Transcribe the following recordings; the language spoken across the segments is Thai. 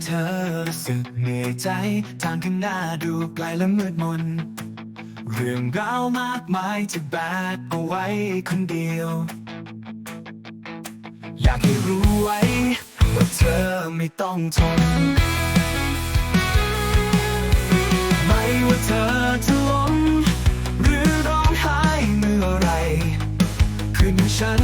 เหนื่อยใจ ทางข้างหน้าดูไกลและมืดมน เรื่องราวมากมายจะแบกเอาไว้คนเดียว อยากให้รู้ไว้ว่าเธอไม่ต้องทน ไม่ว่าเธอจะล้มหรือร้องไห้เมื่อไรคืนฉัน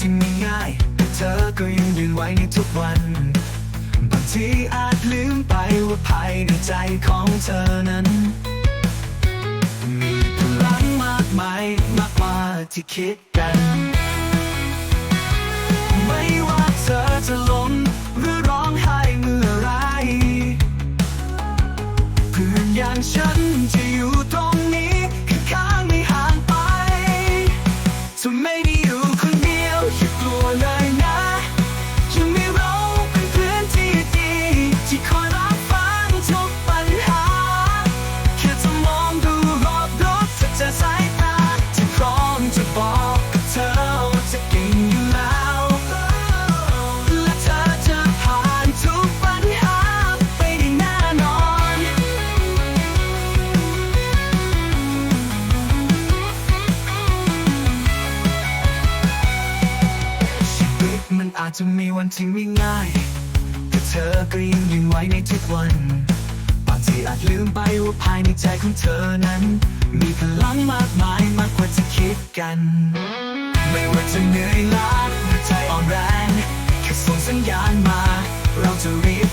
ที่ไม่ง่ายแต่เธอก็ยังยืนไว้ในทุกวัน บางทีอาจลืมไปว่าภายในใจของเธอนั้น มีพลังมากมายมากกว่าที่คิดกัน อาจจะมีวันที่ไม่ง่าย แต่เธอก็ยังยืนไว้ในทุกวัน บางทีอาจลืมไปว่าภายในใจของเธอนั้น มีพลังมากมายมากกว่าที่คิดกัน ไม่ว่าจะเหนื่อยล้าหรือใจอ่อนแรงแค่ส่งสัญญาณมา เราจะรี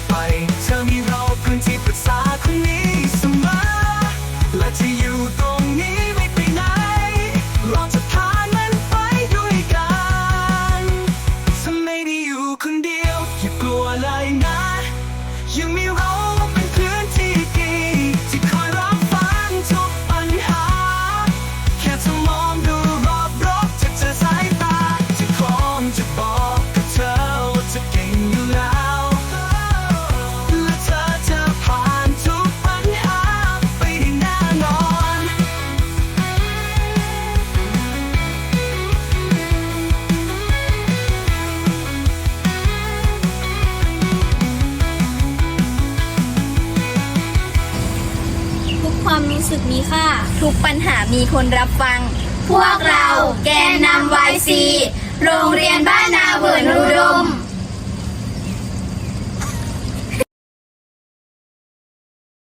รู้สึกมีค่า ทุกปัญหามีคนรับฟัง พวกเราแกนนำวายซีโรงเรียนบ้านนา